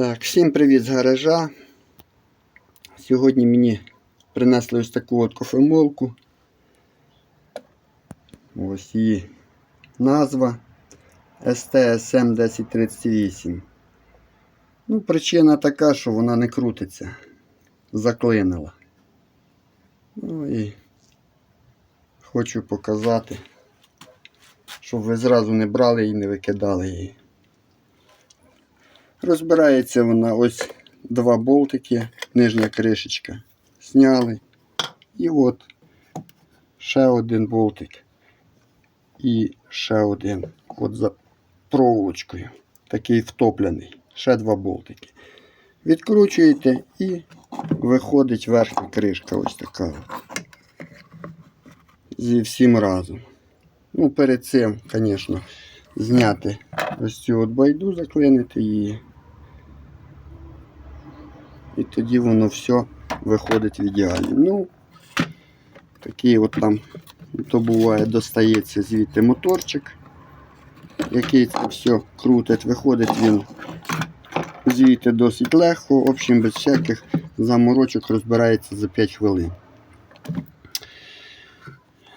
Так, всім привіт з гаража. Сьогодні мені принесли ось таку от кофемолку. Ось її назва STSM 1038. Ну, причина така, що вона не крутиться. Заклинила. Ну і хочу показати, щоб ви зразу не брали і не викидали її. Розбирається вона ось два болтики, нижня кришечка. Сняли. І от ще один болтик. І ще один. От за проволочкою. Такий втоплений. Ще два болтики. Відкручуєте і виходить верхня кришка. Ось така. Зі всім разом. Ну, перед цим, звісно, зняти ось цю от байду, заклинити її. І тоді воно все виходить в ідеалі. Ну, такий от там, то буває, достається звідти моторчик, який це все крутить, виходить він звідти досить легко, в общем, без всяких заморочок розбирається за 5 хвилин.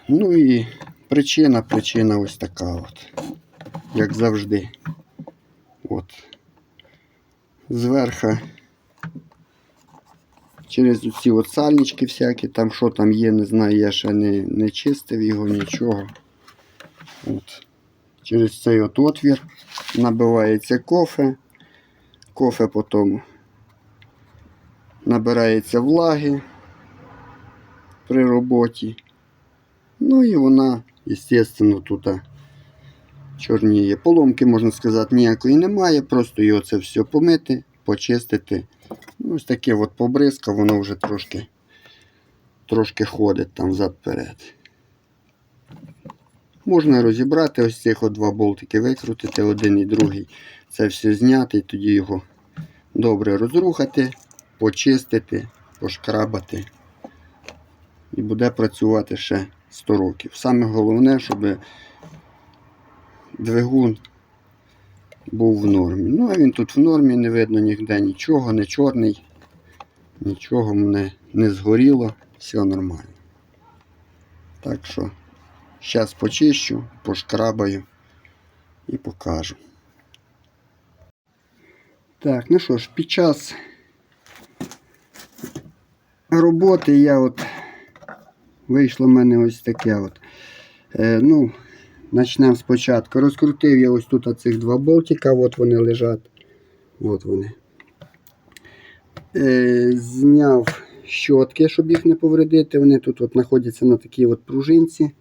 Ну і причина, причина ось така от, як завжди. От. Зверху через ці от сальнички всякі, там що там є, не знаю, я ще не, не чистив його, нічого. От. Через цей от отвір набивається кофе. Кофе потім набирається влаги при роботі. Ну і вона, звісно, тут чорніє. Поломки, можна сказати, ніякої немає, просто його це все помити, почистити. Ну, Ось таке от побризка, воно вже трошки трошки ходить там взад-перед. Можна розібрати ось цих два болтики, викрутити один і другий. Це все зняти і тоді його добре розрухати, почистити, пошкрабати. І буде працювати ще 100 років. Саме головне, щоб двигун був в нормі. Ну, а він тут в нормі, не видно ніде нічого, не чорний, нічого мене не згоріло, все нормально. Так що, зараз почищу, пошкрабаю і покажу. Так, ну що ж, під час роботи я от вийшло в мене ось таке от. Е, ну, Почнемо спочатку. Розкрутив я ось тут оцих два болтика, от вони лежать. От вони. Е, зняв щотки, щоб їх не повредити. Вони тут от знаходяться на такій от пружинці.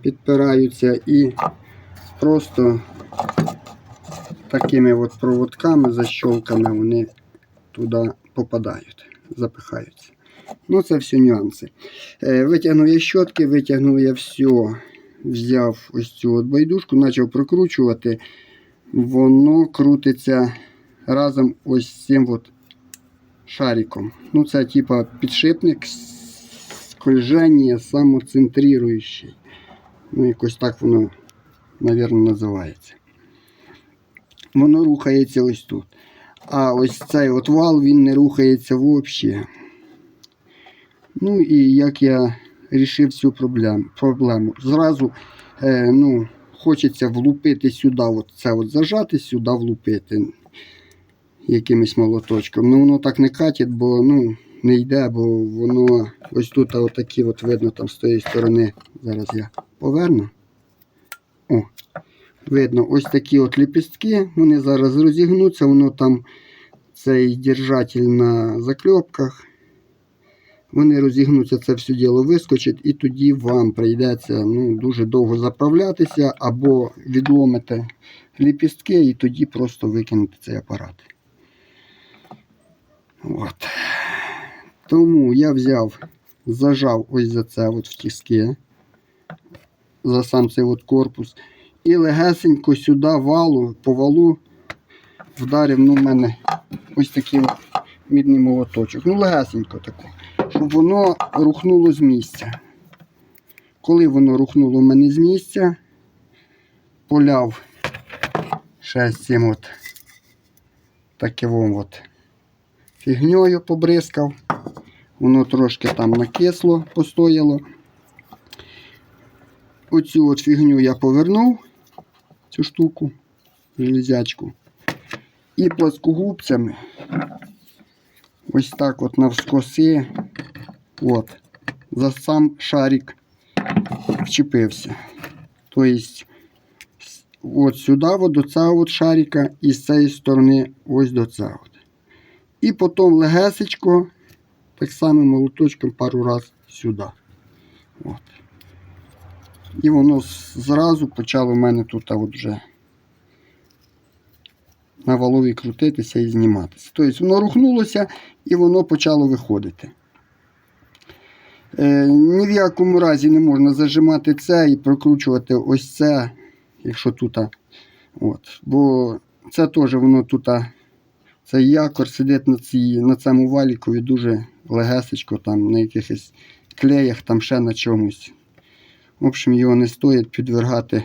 Підпираються і просто такими от проводками, защолками вони туди попадають, запихаються. Ну, це все нюанси. Е, Витягнув я щотки, витягнув я все, взяв ось цю от байдужку, почав прокручувати. Воно крутиться разом ось з цим от шариком. Ну, це типа підшипник скольження самоцентруючий. Ну, якось так воно, мабуть, називається. Воно рухається ось тут. А ось цей от вал він не рухається взагалі. Ну і як я вирішив цю проблему. проблему. Зразу е, ну, хочеться влупити сюди, от це от зажати, сюди влупити якимось молоточком. Ну воно так не катить, бо ну, не йде, бо воно ось тут отакі от видно там з тієї сторони. Зараз я поверну. О, Видно, ось такі от ліпістки, вони зараз розігнуться, воно там цей держатель на закльопках. Вони розігнуться, це все діло вискочить, і тоді вам прийдеться ну, дуже довго заправлятися, або відломите ліпістки, і тоді просто викинути цей апарат. От. Тому я взяв, зажав ось за це от в тіски, за сам цей от корпус. І легесенько сюди валу, по валу вдарив ну, в мене ось такий от мідний молоточок. Ну, легесенько тако воно рухнуло з місця. Коли воно рухнуло в мене з місця, поляв ще з цим от таким от фігньою побризкав. Воно трошки там накисло, постояло. Оцю от фігню я повернув, цю штуку, железячку. І плоскогубцями ось так от навскоси, от, за сам шарик вчепився. Тобто, от сюди, от до цього от шарика, і з цієї сторони ось до цього. І потім легесечко, так само молоточком пару раз сюди. От. І воно зразу почало в мене тут от вже на валові крутитися і зніматися. Тобто воно рухнулося і воно почало виходити. Е, ні в якому разі не можна зажимати це і прокручувати ось це, якщо тут. От. Бо це теж воно тут. Цей якор сидить на, цій, на цьому валікові дуже легесечко, там, на якихось клеях, там ще на чомусь. В общем, його не стоїть підвергати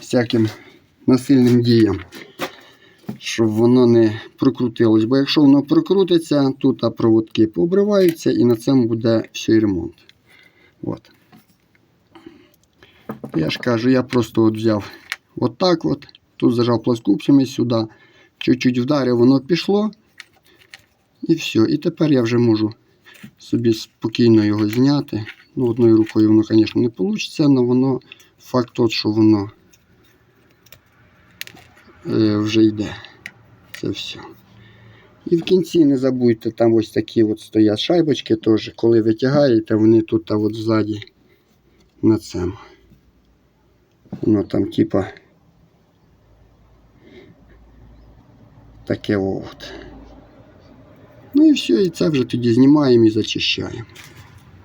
всяким насильним діям, щоб воно не прокрутилось. Бо якщо воно прокрутиться, тут проводки пообриваються і на цьому буде все ремонт. От. Я ж кажу, я просто от взяв отак от, тут зажав плоскупцями сюди, чуть-чуть вдарив, воно пішло. І все. І тепер я вже можу собі спокійно його зняти. Ну, одною рукою воно, звісно, не вийде, але воно факт тот, що воно вже йде. Це все. І в кінці не забудьте, там ось такі от стоять шайбочки теж. Коли витягаєте, вони тут а от ззаді на цьому. Воно там типа таке от. Ну і все, і це вже тоді знімаємо і зачищаємо.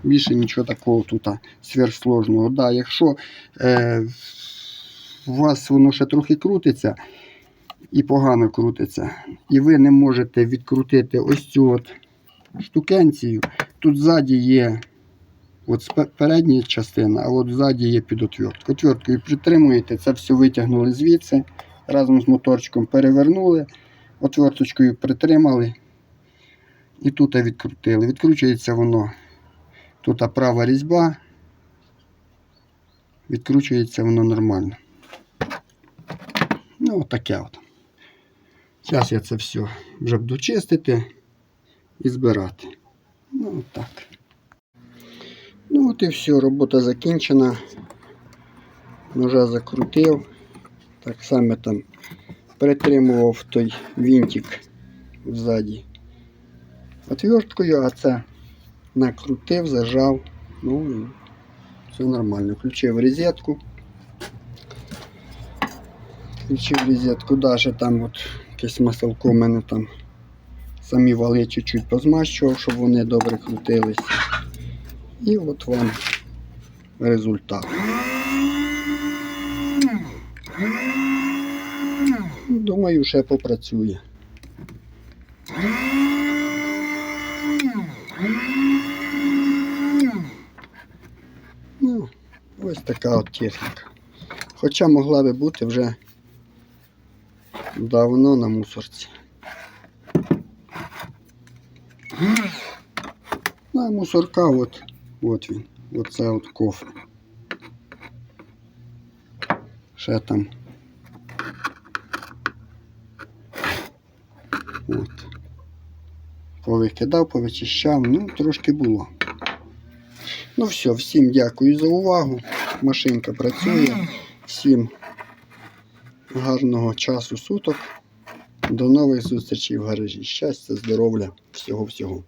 Більше нічого такого тут сверхсложного. Да, якщо е, у вас воно ще трохи крутиться і погано крутиться, і ви не можете відкрутити ось цю от штукенцію, тут ззаді є от передня частина, а от ззаді є підотвертка. Отверткою притримуєте, це все витягнули звідси, разом з моторчиком перевернули, отверточкою притримали і тут відкрутили. Відкручується воно. Тут права різьба, відкручується воно нормально. Ну, отаке от. Зараз я це все вже буду чистити і збирати. Ну, отак. Ну от і все, робота закінчена. Ножа закрутив. Так само там притримував той вінтик ззаді отверткою, а це накрутив, зажав. Ну і все нормально. Включив розетку. Включив розетку, даже там от якесь маселко в мене там самі вали чуть-чуть позмащував, щоб вони добре крутились. І от вам результат. Думаю, ще попрацює. Ну, ось така от техніка. Хоча могла би бути вже давно на мусорці. Ну, а мусорка от, от він. Оце от кофе. Ще там. От. Повикидав, повичищав, ну, трошки було. Ну все, всім дякую за увагу. Машинка працює. Всім гарного часу суток. До нових зустрічей в гаражі. Щастя, здоров'я, всього-всього.